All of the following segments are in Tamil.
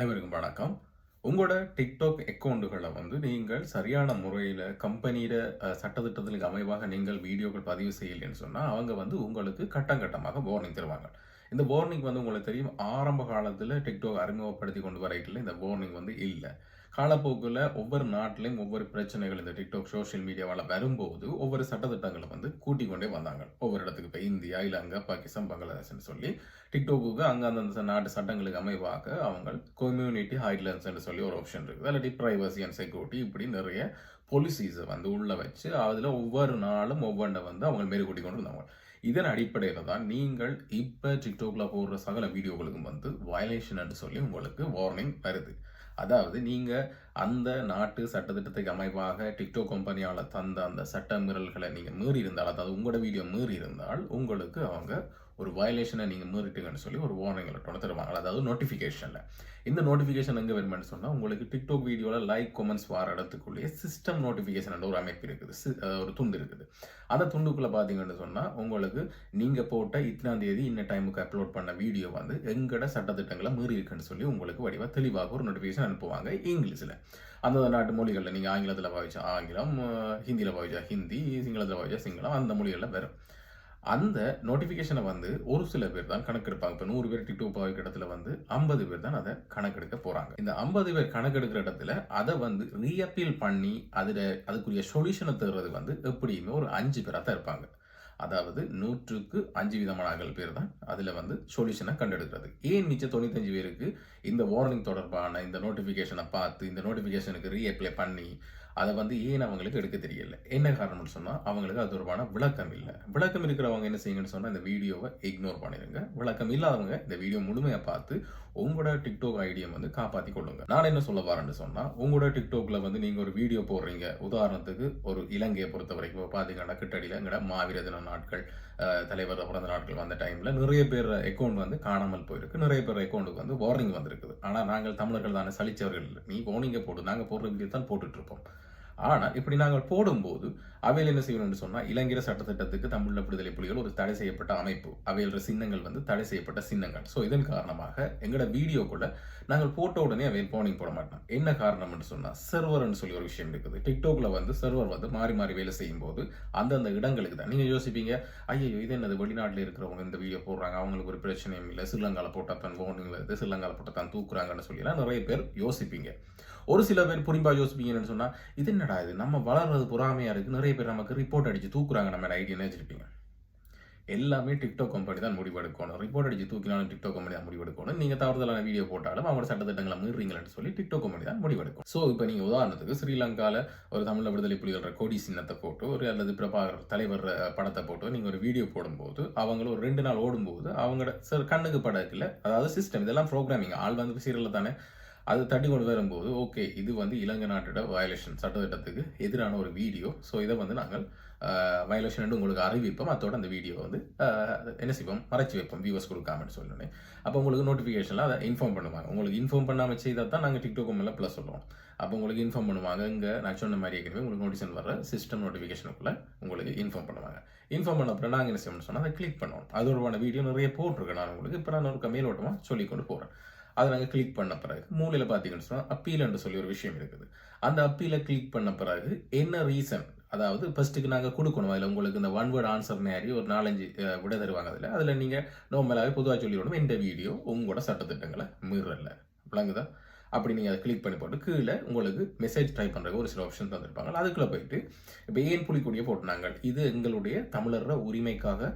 அனைவருக்கும் வணக்கம். உங்களோட டிக்டாக் அக்கௌண்ட்டுகளை வந்து நீங்கள் சரியான முறையில் கம்பெனியில சட்டத்திட்டத்திற்கு அமைவாக நீங்கள் வீடியோக்கள் பதிவு செய்யலைன்னு சொன்னால் அவங்க வந்து உங்களுக்கு கட்டம் கட்டமாக வார்னிங் தருவாங்க. இந்த வார்னிங் வந்து உங்களுக்கு தெரியும் ஆரம்ப காலத்தில் டிக்டாக் அறிமுகப்படுத்தி கொண்டு வரைக்கும் இந்த வார்னிங் வந்து இல்லை. காலப்போக்கில் ஒவ்வொரு நாட்டிலையும் ஒவ்வொரு பிரச்சனைகள் இந்த டிக்டாக் சோஷியல் மீடியாவால் வரும்போது ஒவ்வொரு சட்டத்திட்டங்களை வந்து கூட்டிக் கொண்டே வந்தாங்க. ஒவ்வொரு இடத்துக்கு இப்போ இந்தியா இலங்கை பாகிஸ்தான் பங்களாதேஷ்னு சொல்லி டிக்டாக்கு அங்கே அந்தந்த நாட்டு சட்டங்களுக்கு அமைவாக அவங்க கம்யூனிட்டி ஹைட்லைன்ஸ்னு சொல்லி ஒரு ஆப்ஷன் இருக்குது இல்லாட்டி ப்ரைவசி அண்ட் செக்யூரிட்டி இப்படி நிறைய பொலிசிஸை வந்து உள்ள வச்சு அதில் ஒவ்வொரு நாளும் ஒவ்வொன்றை வந்து அவங்க மேற்கூட்டி கொண்டு இருந்தாங்க இதன் அடிப்படையில் தான் நீங்கள் இப்போ டிக்டாக்ல போடுற சகல வீடியோகளுக்கும் வந்து வயலேஷன் சொல்லி உங்களுக்கு வார்னிங் வருது. அதாவது நீங்கள் அந்த நாட்டு சட்டத்திட்டத்துக்கு அமைப்பாக டிக்டோக் கம்பெனியால் தந்த அந்த சட்ட மீறல்களை நீங்கள் மீறி இருந்தால் அதாவது உங்களோட வீடியோ மீறி இருந்தால் உங்களுக்கு அவங்க ஒரு வயலேஷனை நீங்கள் மீறிட்டீங்கன்னு சொல்லி ஒரு வார்னிங் லெட்டர் தருவாங்க. அதாவது நோட்டிஃபிகேஷனில் இந்த நோட்டிஃபிகேஷன் எங்கே வருமானு சொன்னால் உங்களுக்கு டிக்டாக் வீடியோவில் லைக் கமெண்ட்ஸ் வர இடத்துக்குள்ளேயே சிஸ்டம் நோட்டிஃபிகேஷன் ஒரு அமைப்பு இருக்குது. ஒரு துண்டு இருக்குது. அந்த துண்டுக்குள்ளே பார்த்தீங்கன்னு சொன்னால் உங்களுக்கு நீங்கள் போட்ட இத்தனாம் தேதி இன்ன டைமுக்கு அப்லோட் பண்ண வீடியோ வந்து எங்கட சட்டத்திட்டங்களை மீறி இருக்குன்னு சொல்லி உங்களுக்கு வடிவாக தெளிவாக ஒரு நோட்டிஃபிகேஷன் அனுப்புவாங்க இங்கிலீஷில். அந்த நாட்டு மொழிகளில் நீங்கள் ஆங்கிலத்தில் பாவிச்சா ஆங்கிலம் ஹிந்தியில் பாவிச்சா ஹிந்தி சிங்களத்தில் பாவிச்சா சிங்களம் அந்த மொழிகளில் வரும். அந்த நோட்டிஃபிகேஷனை வந்து ஒரு சில பேர் தான் கணக்கெடுப்பாங்க. இப்போ நூறு பேர் டிக்டோக் பாவிக்கிற இடத்துல வந்து ஐம்பது பேர் தான் அதை கணக்கெடுக்க போகிறாங்க இந்த ஐம்பது பேர் கணக்கெடுக்கிற இடத்துல அதை வந்து ரீஅப்பீல் பண்ணி அதில் அதுக்குரிய சொல்யூஷனை தருவது வந்து எப்படியுமே ஒரு அஞ்சு பேராக தான் இருப்பாங்க. அதாவது நூற்றுக்கு அஞ்சு விதமான பேர் தான் அதில் வந்து சொல்யூஷனை கண்டெடுக்கிறது. ஏன் மிச்சம் தொண்ணூத்தஞ்சு பேருக்கு இந்த வார்னிங் தொடர்பான இந்த நோட்டிஃபிகேஷனை பார்த்து இந்த நோட்டிஃபிகேஷனுக்கு ரீஅப்ளை பண்ணி அதை வந்து ஏன் அவங்களுக்கு எடுக்க தெரியல? என்ன காரணம்னு சொன்னால் அவங்களுக்கு அது தொடர்பான விளக்கம் இல்லை. விளக்கம் இருக்கிறவங்க என்ன செய்யுங்கன்னு சொன்னால் இந்த வீடியோவை இக்னோர் பண்ணிடுங்க விளக்கம் இல்லாதவங்க இந்த வீடியோ முழுமையாக பார்த்து உங்களோட டிக்டாக் ஐடியை வந்து காப்பாற்றி கொள்ளுங்க. நான் என்ன சொல்ல வரேன்னு சொன்னால் உங்களோட டிக்டாக்ல வந்து நீங்கள் ஒரு வீடியோ போடுறீங்க. உதாரணத்துக்கு ஒரு இலங்கையை பொறுத்த வரைக்கும் இப்போ பார்த்தீங்கன்னா கிட்டடியில் எங்கட மாவீர தின நாட்கள் தலைவர் பிறந்த நாட்கள் வந்த டைமில் நிறைய பேர் அக்கௌண்ட் வந்து காணாமல் போயிருக்கு. நிறைய பேர் அக்கௌண்ட்டுக்கு வந்து வார்னிங் வந்திருக்குது. ஆனால் நாங்கள் தமிழர்கள் தானே சலிச்சவர்கள் நீ வார்னிங்கை போடு. நாங்கள் போடுற வீடியோ தான் போட்டுட்ருப்போம் இருப்போம். ஆனால் இப்படி நாங்கள் போடும்போது அவையில் என்ன செய்யணும்னு சொன்னால் இளைஞர் சட்டத்திட்டத்துக்கு தமிழ் விடுதலை புலிகள் ஒரு தடை செய்யப்பட்ட அமைப்பு. அவையில் சின்னங்கள் வந்து தடை செய்யப்பட்ட சின்னங்கள். ஸோ இதன் காரணமாக எங்களோட வீடியோக்குள்ள நாங்கள் போட்ட உடனே அவையில் போனிங் போட மாட்டோம். என்ன காரணம்னு சொன்னால் சர்வர்னு சொல்லி ஒரு விஷயம் இருக்குது. டிக்டாக்ல வந்து சர்வர் வந்து மாறி மாறி வேலை செய்யும் போது அந்தந்த இடங்களுக்கு தான். நீங்கள் யோசிப்பீங்க ஐயோ இது என்னது? வெளிநாட்டில் இருக்கிறவங்க இந்த வீடியோ போடுறாங்க. அவங்களுக்கு ஒரு பிரச்சனையும் இல்லை. ஸ்ரீலங்காவில் போட்டால் தான் வார்னிங் வருது. ஸ்ரீலங்காவில் போட்டால் தான் தூக்குறாங்கன்னு சொல்லி நிறைய பேர் யோசிப்பீங்க. ஒரு சில பேர் புரிம்பா யோசிப்பீங்கன்னு சொன்னா இது என்னடா இது? நம்ம வளர்றது பொறாமையா இருக்கு. நிறைய பேர் நமக்கு ரிப்போர்ட் அடிச்சு தூக்குறாங்க நம்ம ஐடியா வச்சிருப்பீங்க. எல்லாமே டிக்டாக் கம்பெனி தான் முடிவெடுக்கணும் ரிப்போர்ட் அடிச்சு தூக்கினாலும் டிக்டாக் கம்பெனி தான் முடிவெடுக்கணும் நீங்க தவறுதலான வீடியோ போட்டாலும் அவங்களோட சட்டத்திட்டங்களை மீறீங்களன்னு சொல்லி டிக்டாக் கம்பெனி தான் முடிவெடுக்கும் ஸோ இப்போ நீங்கள் உதாரணத்துக்கு ஸ்ரீலங்கால ஒரு தமிழ் விடுதலை புலிகள் கொடி சின்னத்தை போட்டு ஒரு அல்லது பிரபாகர் தலைவர் படத்தை போட்டு நீங்க ஒரு வீடியோ போடும்போது அவங்களும் ஒரு ரெண்டு நாள் ஓடும்போது அவங்களோட சார் கண்ணுக்கு படத்தில் அதாவது சிஸ்டம் இதெல்லாம் ப்ரோக்ராமிங் ஆள் வந்து சீரியலில் தானே அது தட்டி கொண்டு வரும்போது ஓகே இது வந்து இலங்கை நாட்டோட வயலேஷன் சட்டத்திட்டத்துக்கு எதிரான ஒரு வீடியோ ஸோ இதை வந்து நாங்கள் வயலேஷன் உங்களுக்கு அறிவிப்போம். அதோட அந்த வீடியோ வந்து என்ன செய்வோம்? மறைச்சி வைப்போம் வியூவர்ஸ் கொடுக்காமன்னு சொல்லணும் அப்போ உங்களுக்கு நோட்டிஃபிகேஷனில் அதை இன்ஃபார்ம் பண்ணுவாங்க. உங்களுக்கு இன்ஃபார்ம் பண்ணாமல் செய்தால் தான் நாங்கள் டிக்டாக் மேலே ப்ளஸ் சொல்லுவோம். அப்போ உங்களுக்கு இன்ஃபார்ம் பண்ணுவாங்க. இங்கே நான் சொன்ன மாதிரி ஏற்கனவே உங்களுக்கு நோட்டிஃபிகேஷன் வர சிஸ்டம் நோட்டிஃபிகேஷனுக்குள்ள உங்களுக்கு இன்ஃபார்ம் பண்ணுவாங்க. இன்ஃபார்ம் பண்ண அப்புறம் நாங்கள் என்ன செய்யணும்னு சொன்னால் அதை கிளிக் பண்ணுவோம். அதோட வீடியோ நிறைய போட்டிருக்கேன் நான் உங்களுக்கு இப்போ நான் ஒரு மேலோட்டமாக சொல்லி கொண்டு போகிறேன் அதை நாங்கள் கிளிக் பண்ண பிறகு மூலையில் பார்த்தீங்கன்னு சொன்னால் என்று சொல்லி ஒரு விஷயம் இருக்குது. அந்த அப்பீலை கிளிக் பண்ண பிறகு என்ன ரீசன் அதாவது ஃபர்ஸ்ட்டுக்கு நாங்கள் கொடுக்கணும். அதில் உங்களுக்கு இந்த ஒன் வேர்ட் ஆன்சர் மாதிரி ஒரு நாலஞ்சு விட தருவாங்க அதில். அதில் நீங்கள் நார்மலாகவே பொதுவாக சொல்லிவிடணும் இந்த வீடியோ உங்களோட சட்டத்திட்டங்களை மீறல விளங்குதா? அப்படி நீங்கள் அதை கிளிக் பண்ணி போட்டு கீழே உங்களுக்கு மெசேஜ் டைப் பண்ணுறதுக்கு ஒரு சில ஆப்ஷன் தந்திருப்பாங்க. அதுக்குள்ளே போயிட்டு இப்போ ஏன் புலிக்குடியை போட்டுனாங்க? இது எங்களுடைய தமிழர உரிமைக்காக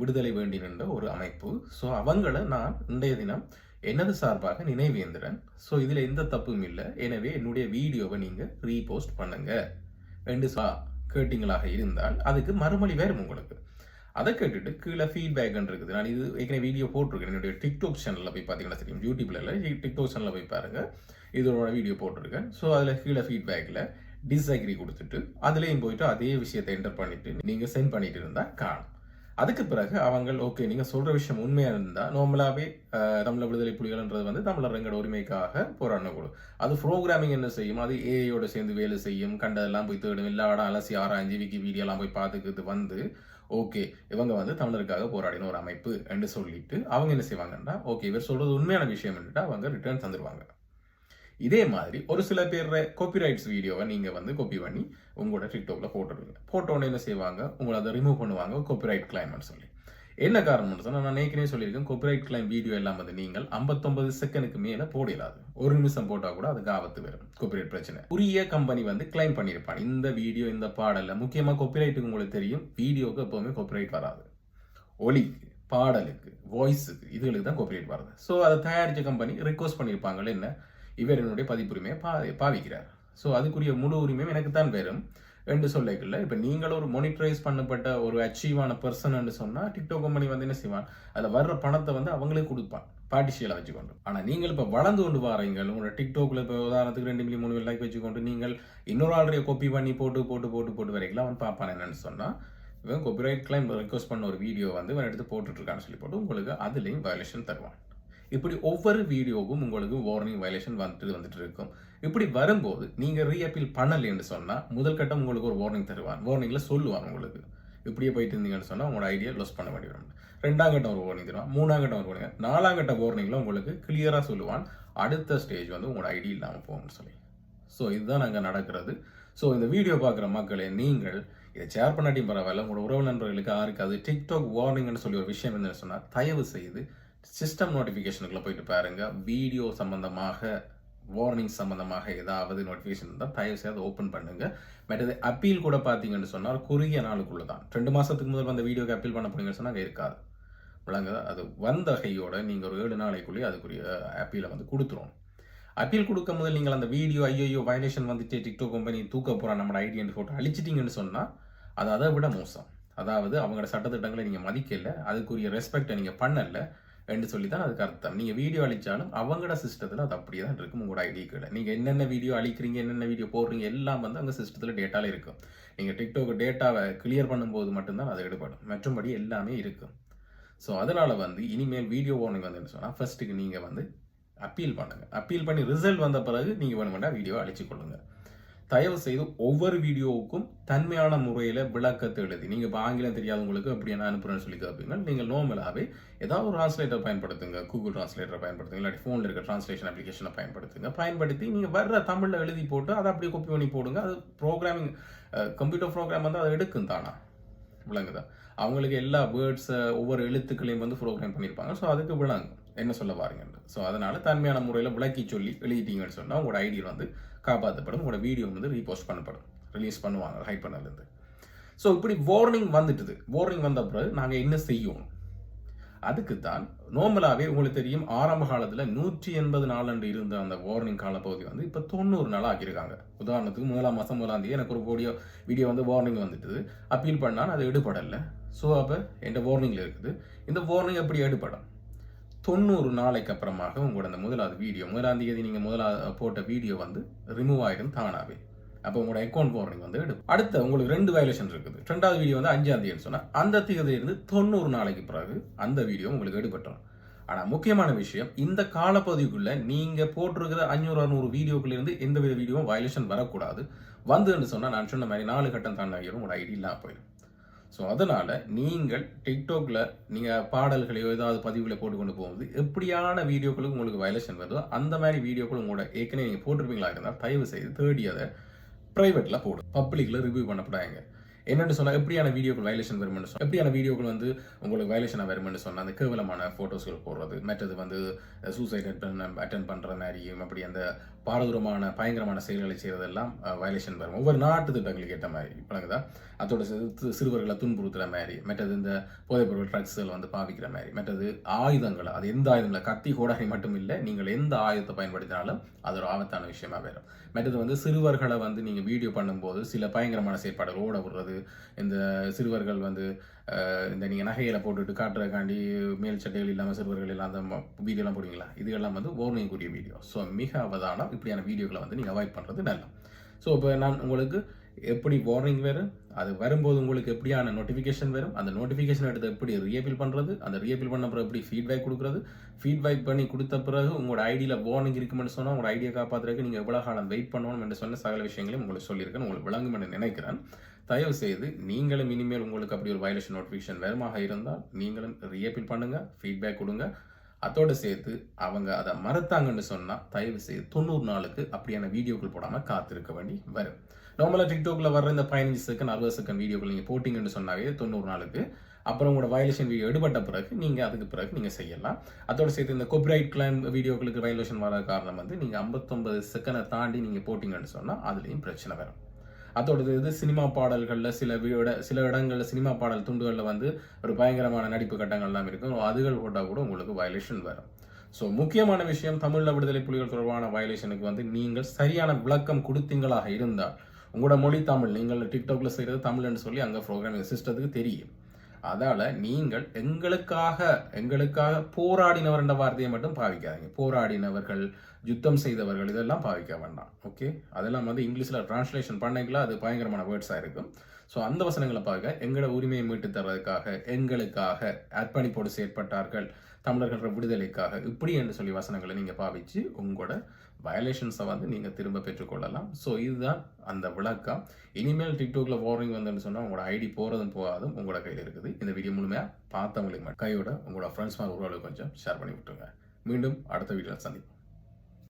விடுதலை வேண்டி நின்ற ஒரு அமைப்பு. ஸோ அவங்கள நான் இன்றைய தினம் எனது சார்பாக நினைவேந்திரன்? ஸோ இதில் எந்த தப்பும் இல்லை. எனவே என்னுடைய வீடியோவை நீங்கள் ரீபோஸ்ட் பண்ணுங்க. ரெண்டு சா கேட்டிங்களாக இருந்தால் அதுக்கு மறுமொழி வேறும் உங்களுக்கு. அதை கேட்டுட்டு கீழே ஃபீட்பேக்னு இருக்குது. நான் இது ஏற்கனவே வீடியோ போட்டிருக்கேன். என்னுடைய டிக்டாக் சேனலில் போய் பார்த்தீங்கன்னா தெரியும். யூடியூப்ல இல்லை டிக்டாக் சேனலில் போய் பாருங்கள் இதோட வீடியோ போட்டிருக்கேன். ஸோ அதில் கீழே ஃபீட்பேக்கில் டிஸ்அக்ரி கொடுத்துட்டு அதுலேயும் போயிட்டு அதே விஷயத்தை என்டர் பண்ணிவிட்டு நீங்கள் சென்ட் பண்ணிட்டு இருந்தால் காணும். அதுக்கு பிறகு அவங்க ஓகே நீங்கள் சொல்கிற விஷயம் உண்மையாக இருந்தால் நார்மலாகவே அஹ், விடுதலை புலிகள்ன்றது வந்து தமிழர் எங்களோட உரிமைக்காக போராடக்கூடும் அது ப்ரோக்ராமிங் என்ன செய்யும்? அது ஏஐயோட சேர்ந்து வேலை செய்யும் கண்டதெல்லாம் போய் தேடும் எல்லா இடம் அலசி ஆராய்ஞ்சி விக்கி வீடியோலாம் போய் பார்த்துக்கிட்டு வந்து ஓகே இவங்க வந்து தமிழருக்காக போராடின ஒரு அமைப்பு என்று சொல்லிட்டு அவங்க என்ன செய்வாங்கன்னா ஓகே இவர் சொல்கிறது உண்மையான விஷயம் அவங்க ரிட்டர்ன் தந்துடுவாங்க இதே மாதிரி ஒரு சில பேர் காப்பிரைட்ஸ் வீடியோவை நீங்கள் வந்து காப்பி பண்ணி உங்களோட டிக்டாக்ல போட்டுருவீங்க போட்டோன்னு என்ன செய்வாங்க? உங்களை அதை ரிமூவ் பண்ணுவாங்க. காப்பிரைட் கிளைம்னு சொல்லி. என்ன காரணம்னு சொன்னால் நான் ஏற்கனவே சொல்லியிருக்கேன் காப்பிரைட் கிளைம் வீடியோ எல்லாம் வந்து நீங்கள் 59 செகண்டுக்கு மேலே போடலாது. ஒரு நிமிஷம் போட்டால் கூட அதுக்கு ஆபத்து வரும். காப்பிரைட் பிரச்சனை. உரிய கம்பெனி வந்து கிளைம் பண்ணியிருப்பான் இந்த வீடியோ இந்த பாடலில் முக்கியமாக காப்பிரைட்டுக்கு உங்களுக்கு தெரியும். வீடியோவுக்கு எப்போவுமே காப்பிரைட் வராது. ஒலிக்கு பாடலுக்கு வாய்ஸுக்கு இதுகளுக்கு தான் காப்பிரைட் வருது ஸோ அதை தயாரித்த கம்பெனி ரிக்வஸ்ட் பண்ணியிருப்பாங்களே என்ன? இவர் என்னுடைய பதிப்புரிமையை பா பாவிக்கிறார். ஸோ அதுக்குரிய முழு உரிமையும் எனக்கு தான் வரும் என்று சொல்லிக்கல இப்போ நீங்கள் ஒரு மொனிட்டரைஸ் பண்ணப்பட்ட ஒரு அச்சீவான பர்சன்னு சொன்னால் டிக்டாக் கம்பெனி வந்து என்ன செய்வான்? அதில் வர்ற பணத்தை வந்து அவங்களே கொடுப்பான் பார்ட்டிஷியலாக வச்சுக்கொண்டு. ஆனால் நீங்கள் இப்போ வளர்ந்து கொண்டு வாரீங்க உங்களோட டிக்டாக்ல இப்போ உதாரணத்துக்கு ரெண்டு மில்லி மூணு லைக் வச்சுக்கொண்டு நீங்கள் இன்னொரு ஆளுடைய காப்பி பண்ணி போட்டு போட்டு போட்டு போட்டு வரைக்கலாம் அவன் பார்ப்பான் என்னன்னு சொன்னால் இவன் காப்பிரைட் கிளைம் ரெக்வஸ்ட் பண்ண ஒரு வீடியோ வந்து இவன் எடுத்து போட்டுட்ருக்கான்னு சொல்லி போட்டு உங்களுக்கு அதுலேயும் வயலேஷன் தருவான். இப்படி ஒவ்வொரு வீடியோவும் உங்களுக்கு வார்னிங் வயலேஷன் வந்துட்டு வந்துட்டு இருக்கும் இப்படி வரும்போது நீங்கள் ரீஅப்பீல் பண்ணலைன்னு சொன்னால் முதல் கட்டம் உங்களுக்கு ஒரு வார்னிங் தருவான். வார்னிங்கில் சொல்லுவான் உங்களுக்கு. இப்படியே போயிட்டு இருந்தீங்கன்னு சொன்னால் உங்களோட ஐடியா லாஸ் பண்ண வேண்டி வரும் ரெண்டாம் கட்டம் ஒரு வார்னிங் தருவான். மூணாம் கட்டம் ஒரு வார்னிங் நாலாம் கட்ட வார்னிங்கில் உங்களுக்கு கிளியராக சொல்லுவான். அடுத்த ஸ்டேஜ் வந்து உங்களோட ஐடி இல்லாமல் போகும்னு சொல்லி. ஸோ இதுதான் அங்கே நடக்கிறது. ஸோ இந்த வீடியோ பார்க்குற மக்களே நீங்கள் இதை ஷேர் பண்ணாட்டியும் பரவாயில்ல. உங்களோட உறவு நண்பர்களுக்கு யாருக்கு அது டிக்டாக் வார்னிங்னு சொல்லி ஒரு விஷயம் என்னன்னு சொன்னால் தயவு செய்து சிஸ்டம் நோட்டிஃபிகேஷனுக்குள்ள போயிட்டு பாருங்கள் வீடியோ சம்மந்தமாக வார்னிங் சம்மந்தமாக ஏதாவது நோட்டிஃபிகேஷன் இருந்தால் தயவு செய்து அதை ஓப்பன் பட் மற்றது அப்பீல் கூட பார்த்தீங்கன்னு சொன்னால் குறுகிய நாளுக்குள்ளே தான். ரெண்டு மாதத்துக்கு முதல் அந்த வீடியோக்கு அப்பீல் பண்ண போனீங்கன்னு சொன்னால் இருக்காது. விளங்குதா? அது வந்த கையோட நீங்கள் ஒரு ஏழு நாளைக்குள்ளேயே அதுக்குரிய அப்பீலை வந்து கொடுத்துரும். அப்பீல் கொடுக்கும் போது நீங்கள் அந்த வீடியோ ஐயோ வயலேஷன் வந்துட்டு டிக்டாக் கம்பெனி தூக்க போகிற நம்ம ஐடி அண்ட் ஃபோட்டோ அழிச்சிட்டிங்கன்னு சொன்னால் அது அதை விட மோசம். அதாவது அவங்களோட சட்டத்திட்டங்களை நீங்கள் மதிக்கலை அதுக்குரிய ரெஸ்பெக்டை நீங்கள் பண்ணலை என்று சொல்லி தான் அதுக்கு அர்த்தம். நீங்கள் வீடியோ அழிச்சாலும் அவங்களோட சிஸ்டத்தில் அது அப்படியே தான் இருக்கும். உங்களோட ஐடி கீழே. நீங்கள் என்னென்ன வீடியோ அழிக்கிறீங்க என்னென்ன வீடியோ போடுறீங்க எல்லாம் வந்து அங்கே சிஸ்டத்தில் டேட்டாவில் இருக்கும். நீங்கள் டிக்டாக் டேட்டாவை கிளியர் பண்ணும்போது மட்டும்தான் அது எடுபடும். மற்றபடி எல்லாமே இருக்கும். ஸோ அதனால் வந்து இனிமேல் வீடியோ வார்னிங் வந்து சொன்னால் ஃபர்ஸ்ட்டுக்கு நீங்கள் வந்து அப்பீல் பண்ணுங்கள் அப்பீல் பண்ணி ரிசல்ட் வந்த பிறகு நீங்கள் வேணுமெண்டா வீடியோ அழிச்சு கொள்ளுங்கள் தயவு செய்து ஒவ்வொரு வீடியோவுக்கும் தன்மையான முறையில் விளக்கத்தை எழுதி. நீங்கள் இப்போ ஆங்கிலம் தெரியாதவங்களுக்கு அப்படி என்ன அனுப்புறேன்னு சொல்லி கேட்பீங்க நீங்கள் நார்மலாகவே ஏதாவது ஒரு டிரான்ஸ்லேட்டர் பயன்படுத்துங்க. கூகுள் டிரான்ஸ்லேட்டர் பயன்படுத்துங்க. இல்லாட்டி ஃபோனில் இருக்க டிரான்ஸ்லேஷன் அப்ளிகேஷனை பயன்படுத்துங்க. பயன்படுத்தி நீங்கள் வர்ற தமிழில் எழுதி போட்டு அதை அப்படியே கொப்பி பண்ணி போடுங்க. அது ப்ரோக்ராமிங் கம்ப்யூட்டர் ப்ரோக்ராம் வந்து அதை எடுக்கும் தானா? விளங்குதா? அவங்களுக்கு எல்லா வேர்ட்ஸை ஒவ்வொரு எழுத்துக்களையும் வந்து ப்ரோக்ராம் பண்ணியிருப்பாங்க. ஸோ அதுக்கு விளங்கும். என்ன சொல்ல பாருங்கன்னு ஸோ அதனால் தன்மையான முறையில் விளக்கி சொல்லி வெளியிட்டீங்கன்னு சொன்னால் உங்களோட ஐடி வந்து காப்பாற்றப்படும் உங்களோட வீடியோ வந்து ரீபோஸ்ட் பண்ணப்படும் ரிலீஸ் பண்ணுவாங்க ஹைட் பண்ணலேருந்து ஸோ இப்படி வார்னிங் வந்துட்டுது. வார்னிங் வந்த பிறகு நாங்கள் என்ன செய்யணும்? அதுக்கு தான் நார்மலாகவே உங்களுக்கு தெரியும் ஆரம்ப காலத்தில் நூற்றி எண்பது நாளண்டு இருந்த அந்த வார்னிங் காலப்பகுதி வந்து இப்போ தொண்ணூறு நாள் ஆக்கியிருக்காங்க. உதாரணத்துக்கு முதலாம் மாதம் முதலாம் தேதி எனக்கு ஒரு வீடியோ வீடியோ வந்து வார்னிங் வந்துட்டுது. அப்பீல் பண்ணால் அது எடுபடலை. ஸோ அப்போ என் வார்னிங்கில் இருக்குது. இந்த வார்னிங் எப்படி எடுபடும்? தொண்ணூறு நாளைக்கு அப்புறமாக உங்களோட அந்த முதலாவது வீடியோ முதலாம் தேதி நீங்கள் முதலாவது போட்ட வீடியோ வந்து ரிமூவ் ஆயிடும் தானாவே. அப்போ உங்களோட அக்கௌண்ட் வார்னிங் வந்து எடுக்கும். அடுத்த உங்களுக்கு ரெண்டு வயலேஷன் இருக்குது. ரெண்டாவது வீடியோ வந்து அஞ்சாம் தேதி சொன்னால் அந்த தேதியிலிருந்து தொண்ணூறு நாளைக்கு பிறகு அந்த வீடியோ உங்களுக்கு எடுபட்டுரும். ஆனால் முக்கியமான விஷயம் இந்த காலப்பகுதிக்குள்ளே நீங்கள் போட்டிருக்கிற அஞ்சூறு அறுநூறு வீடியோக்குள்ளேருந்து எந்த வித வீடியோவும் வயலேஷன் வரக்கூடாது. வந்துன்னு சொன்னால் நான் சொன்ன மாதிரி நாலு கட்டம் தாண்டியும் உங்களோட ஐடி இல்லாமல் போயிடும். ஸோ அதனால் நீங்கள் டிக்டாக்ல நீங்கள் பாடல்களையோ ஏதாவது பதிவுகளை போட்டு கொண்டு போகும்போது எப்படியான வீடியோக்களுக்கு உங்களுக்கு வயலேஷன் வருதோ அந்த மாதிரி வீடியோக்கள் உங்களோட ஏற்கனவே நீங்கள் போட்டிருப்பீங்களா இருந்தால் தயவு செய்து தேடி அதை ப்ரைவேட்டில் போடும் பப்ளிக்கில் ரிவ்யூ பண்ணப்படாங்க என்னென்னு சொன்னால் எப்படியான வீடியோக்கள் வயலேஷன் வரும்னு சொன்னால் எப்படியான வீடியோக்கள் வந்து உங்களுக்கு வயலேஷனாக வரும்னு சொன்னால் அந்த கேவலமான ஃபோட்டோஸ்கள் போடுறது மற்றது வந்து சூசைட் அட்டன் பண்ற மாதிரியும் அப்படி அந்த பாரதூரமான பயங்கரமான செயல்களை செய்கிறதெல்லாம் வயலேஷன் வரும். ஒவ்வொரு நாட்டு திட்டங்களுக்கு ஏற்ற மாதிரி இப்போங்கதா அதோட சிறு சிறுவர்களை துன்புறுத்துற மாதிரி மற்றது இந்த போதைப்பொருள் ட்ரக்ஸ்கள் வந்து பாவிக்கிற மாதிரி மற்றது ஆயுதங்கள் அது எந்த ஆயுதம் இல்லை கத்தி கோடாரி மட்டும் இல்லை நீங்கள் எந்த ஆயுதத்தை பயன்படுத்தினாலும் அது ஒரு ஆபத்தான விஷயமா வரும். மற்றது வந்து சிறுவர்களை வந்து நீங்கள் வீடியோ பண்ணும்போது சில பயங்கரமான செயற்பாடுகள் ஓட விடுறது இந்த சிறுவர்கள் வந்து இந்த நீங்கள் நகையில் போட்டுட்டு காட்டுறதுக்காண்டி மேல் சட்டைகள் இல்லாமல் சிறுவர்கள் எல்லாம் அந்த வீடியோலாம் போடுவீங்களா? இதுகெல்லாம் வந்து warning கூடிய வீடியோ ஸோ மிக அவதானம். இப்படியான வீடியோக்களை வந்து நீங்கள் அவாய்ட் பண்ணுறது நல்லது. ஸோ இப்போ நான் உங்களுக்கு எப்படி வார்னிங் வரும்? அது வரும்போது உங்களுக்கு எப்படியான நோட்டிஃபிகேஷன் வரும்? அந்த நோட்டிஃபிகேஷன் எடுத்து எப்படி ரியபில் பண்ணுறது அந்த ரியபில் பண்ண பிறகு எப்படி ஃபீட்பேக் கொடுக்குறது? ஃபீட்பேக் பண்ணி கொடுத்த பிறகு உங்களோட ஐடியில் வார்னிங் இருக்குமென்னு சொன்னால் உங்களோட ஐடியா காப்பாற்றுறதுக்கு நீங்கள் எவ்வளோ காலம் வெயிட் பண்ணணும் என்று சொன்ன சகல விஷயங்களையும் உங்களுக்கு சொல்லியிருக்கேன். உங்களுக்கு விளங்கும் என்று நினைக்கிறேன். தயவு செய்து நீங்களும் இனிமேல் உங்களுக்கு அப்படி ஒரு வயலேஷன் நோட்டிஃபிகேஷன் வேறுமாக இருந்தால் நீங்களும் ரியபில் பண்ணுங்கள் ஃபீட்பேக் கொடுங்க. அதோடு சேர்த்து அவங்க அதை மறுத்தாங்கன்னு சொன்னால் தயவு செய்து தொண்ணூறு நாளுக்கு அப்படியான வீடியோக்கள் போடாமல் காத்திருக்க வேண்டி வரும். நார்மலாக டிக்டாக்ல வர்ற இந்த பதினஞ்சு செகண்ட் அறுபது செகண்ட் வீடியோக்கள் நீங்கள் போட்டிங்கன்னு சொன்னாவே தொண்ணூறு நாளுக்கு. அப்புறம் உங்களோட வயலேஷன் வீடியோ எடுபட்ட பிறகு நீங்கள் அதுக்கு பிறகு நீங்கள் செய்யலாம். அதோடு சேர்த்து இந்த கொப்ரைட் கிளைம் வீடியோக்களுக்கு வயலேஷன் வர காரணம் வந்து நீங்கள் ஐம்பத்தொம்பது செகண்டை தாண்டி நீங்கள் போட்டிங்கன்னு சொன்னால் அதுலேயும் பிரச்சனை வரும். அதோடது இது சினிமா பாடல்களில் சில விட சில இடங்களில் சினிமா பாடல் துண்டுகளில் வந்து ஒரு பயங்கரமான நடிப்பு கட்டங்கள்லாம் இருக்கும். அதுகள் போட்டால் கூட உங்களுக்கு வயலேஷன் வரும். ஸோ முக்கியமான விஷயம் தமிழில் விடுதலை புலிகள் தொடர்பான வயலேஷனுக்கு வந்து நீங்கள் சரியான விளக்கம் கொடுத்தீங்களாக இருந்தால் உங்களோட மொழி தமிழ். நீங்கள் டிக்டாக்ல செய்கிறது தமிழ்னு சொல்லி அங்கே ப்ரோக்ராமிங் சிஸ்டத்துக்கு தெரியும். அதால் நீங்கள் எங்களுக்காக எங்களுக்காக போராடினவர் என்ற வார்த்தையை மட்டும் பாவிக்காதீங்க. போராடினவர்கள் யுத்தம் செய்தவர்கள் இதெல்லாம் பாவிக்க வேண்டாம். ஓகே அதெல்லாம் வந்து இங்கிலீஷில் டிரான்ஸ்லேஷன் பண்ணீங்களா? அது பயங்கரமான வேர்ட்ஸாக இருக்கும். ஸோ அந்த வசனங்களை பார்க்க எங்களோட உரிமையை மீட்டு தர்றதுக்காக எங்களுக்காக அர்ப்பணிப்போடு செயற்பட்டார்கள் தமிழர்கள் விடுதலைக்காக. இப்படி என்று சொல்லி வசனங்களை நீங்கள் பாவிச்சு உங்களோட வயலேஷன்ஸை வந்து நீங்கள் திரும்ப பெற்றுக்கொள்ளலாம். ஸோ இதுதான் அந்த விளக்கம். இனிமேல் டிக்டாக்ல வார்னிங் வந்துன்னு சொன்னால் உங்களோட ஐடி போகிறதும் போகாதும் உங்களோட கையில் இருக்குது. இந்த வீடியோ முழுமையாக பார்த்தவங்களுக்கு கையோட உங்களோட ஃப்ரெண்ட்ஸ் மாதிரி உறவுகளுக்கு கொஞ்சம் ஷேர் பண்ணி விட்டுருங்க. மீண்டும் அடுத்த வீடியோவில் சந்திப்போம்.